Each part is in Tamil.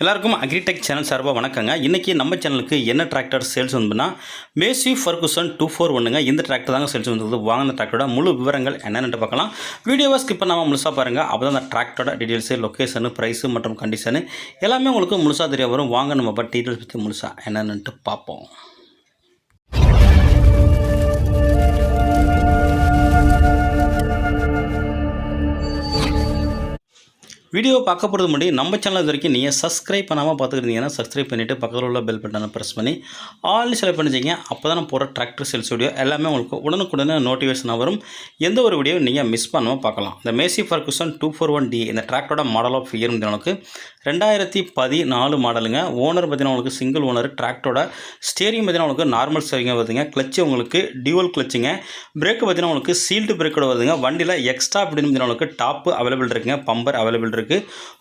எல்லாருக்கும் அக்ரிடெக் சேனல் சார்பாக வணக்கங்க. இன்றைக்கி நம்ம சேனலுக்கு என்ன டிராக்டர் சேல்ஸ் வந்துன்னா மேசி ஃபர்குசன் டூ ஃபோர் ஒன்றுங்க இந்த டிராக்டர் தாங்க சேல்ஸ் வந்து வாங்கின டிராக்டரோட முழு விவரங்கள் என்னென்னு பார்க்கலாம். வீடியோவை ஸ்கிப் பண்ணாமல் முழுசாக பாருங்கள் அப்போ தான் அந்த டிராக்டரோட டீட்டெயில்ஸு லொக்கேஷனு ப்ரைஸு மற்றும் கண்டிஷனு எல்லாமே உங்களுக்கு முழுசாக தெரிய வரும். வாங்க நம்ம பட் டீட்டெயில்ஸ் பற்றி முழுசாக என்னென்னுட்டு பார்ப்போம். வீடியோ பார்க்க போகிறது முன்னாடி நம்ம சேனல் இது வரைக்கும் நீங்கள் சப்ஸ்கிரைப் பண்ணாமல் பார்த்துக்கிட்டீங்கன்னா சப்ஸ்கிரைப் பண்ணிவிட்டு பக்கத்தில் உள்ள பெல் பட்டனை ப்ரெஸ் பண்ணி ஆல் செலக்ட் பண்ணிச்சிங்க அப்போ தான் நான் போகிற டிராக்டர் சேல்ஸ் வீடியோ எல்லாமே உங்களுக்கு உடனுக்குடனே நோட்டிஃபிகேஷனாக வரும். எந்த ஒரு வீடியோ நீங்கள் மிஸ் பண்ணாமல் பார்க்கலாம். இந்த Massey Ferguson two four one D இந்த டிராக்டரோட மாடல் ஆஃப் இயர் உங்களுக்கு ரெண்டாயிரத்தி பதினாலு மாடலுங்க ஓனர் பார்த்தீங்கன்னா உங்களுக்கு சிங்கிள் ஓனர் டிராக்டரோட ஸ்டேரிங் பார்த்தீங்கன்னா உங்களுக்கு நார்மல் ஸ்டேரிங்காக வருதுங்க. கிளச்சு உங்களுக்கு டியூவல் கிளச்சுங்க பிரேக் பார்த்தீங்கன்னா உங்களுக்கு சீல்டு பிரேக்கோட வருதுங்க. வண்டியில் எக்ஸ்ட்ரா அப்படின்னு பார்த்தீங்கன்னா உங்களுக்கு டாப்பு அவைலபிள் இருக்குங்க. பம்பர் அவைலபிள் இருக்குது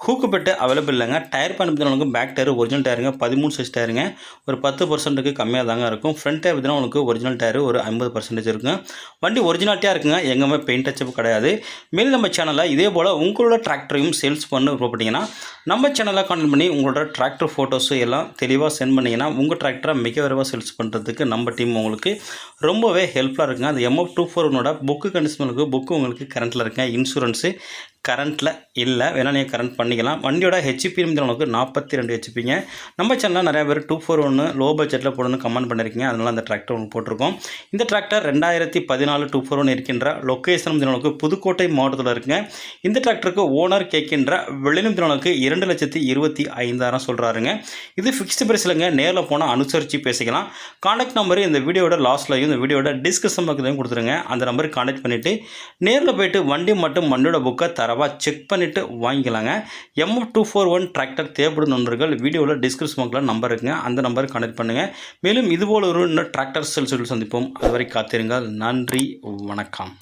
ஹூக்கு பெட்டு அவைலபிள் இல்லைங்க. டயர் பேன் உங்களுக்கு பேக் டயர் ஒரிஜினல் டயருங்க பதிமூணு சைஸ் டயருங்க ஒரு பத்து பர்சன்ட்டுக்கு கம்மியாக தாங்க இருக்கும். ஃப்ரண்ட் டயர் பார்த்தீங்கன்னா உங்களுக்கு ஒரிஜினல் டயர் ஒரு ஐம்பது பர்சன்டேஜ் இருக்குங்க. வண்டி ஒரிஜினாலிட்டியாக இருக்குங்க. எங்கேயுமே பெயிண்ட் டச்சப் கிடையாது. மேலும் நம்ம சேனலில் இதே போல் உங்களோட டிராக்டரையும் சேல்ஸ் பண்ண போட்டிங்கன்னா நம்ம சேனலில் கான்டெக்ட் பண்ணி உங்களோட டிராக்டர் ஃபோட்டோஸு எல்லாம் தெளிவாக சென்ட் பண்ணிங்கன்னா உங்கள் டிராக்டரை மிக விரைவாக சேல்ஸ் பண்ணுறதுக்கு நம்ம டீம் உங்களுக்கு ரொம்பவே ஹெல்ப்ஃபுல்லாக இருக்குங்க. அந்த எம்எஃப் டூ ஃபோர் ஒன்னோட புக்கு கண்டிஷன் புக்கு உங்களுக்கு கரண்ட்டில் இருக்குங்க. இன்சூரன்ஸு கரண்ட்டில் இல்லை. வேணால் நீங்கள் கரண்ட் பண்ணிக்கலாம். வண்டியோட ஹெச்பி உங்களுக்கு நாற்பத்தி ரெண்டு ஹெச்பிங்க நம்ம சேனலில் நிறையா பேர் டூ ஃபோர் ஒன்று லோ பட்ஜெட்டில் போடணும்னு கமெண்ட் பண்ணியிருக்கீங்க அதனால் அந்த டிராக்டர் ஒன்று போட்டிருக்கோம். இந்த டிராக்டர் ரெண்டாயிரத்தி பதினாலு டூ ஃபோர் ஒன்று இருக்கின்ற லொக்கேஷன் உங்களுக்கு புதுக்கோட்டை மாவட்டத்தில் இருக்குங்க. இந்த டிராக்டருக்கு ஓனர் கேட்கின்ற வெளியும் தினங்களுக்கு இரண்டு லட்சத்தி இருபத்தி ஐந்தாயிரம் சொல்கிறாருங்க இது ஃபிக்ஸ்டு பிரைஸ்லங்க நேரில் போனால் அனுசரித்து பேசிக்கலாம். காண்டாக்ட் நம்பர் இந்த வீடியோட லாஸ்ட்லையும் இந்த வீடியோட டிஸ்கிரிப்ஷன் பக்கத்தையும் கொடுத்துருங்க. அந்த நம்பருக்கு காண்டாக்ட் பண்ணிவிட்டு நேரில் போயிட்டு வண்டி மட்டும் வண்டியோட புக்கை தடவை செக் பண்ணிவிட்டு வாங்கிக்கலாங்க. MF two four one tractor தேவைப்படும் நண்பர்கள் வீடியோவில் டிஸ்கிரிப்ஷன் பாக்ஸில் நம்பர் இருக்குங்க. அந்த நம்பருக்கு கனெக்ட் பண்ணுங்கள் மேலும் இதுபோல் ஒரு இன்னும் டிராக்டர் செல்ஸ் சந்திப்போம். அதுவரை காத்திருங்கள். நன்றி வணக்கம்.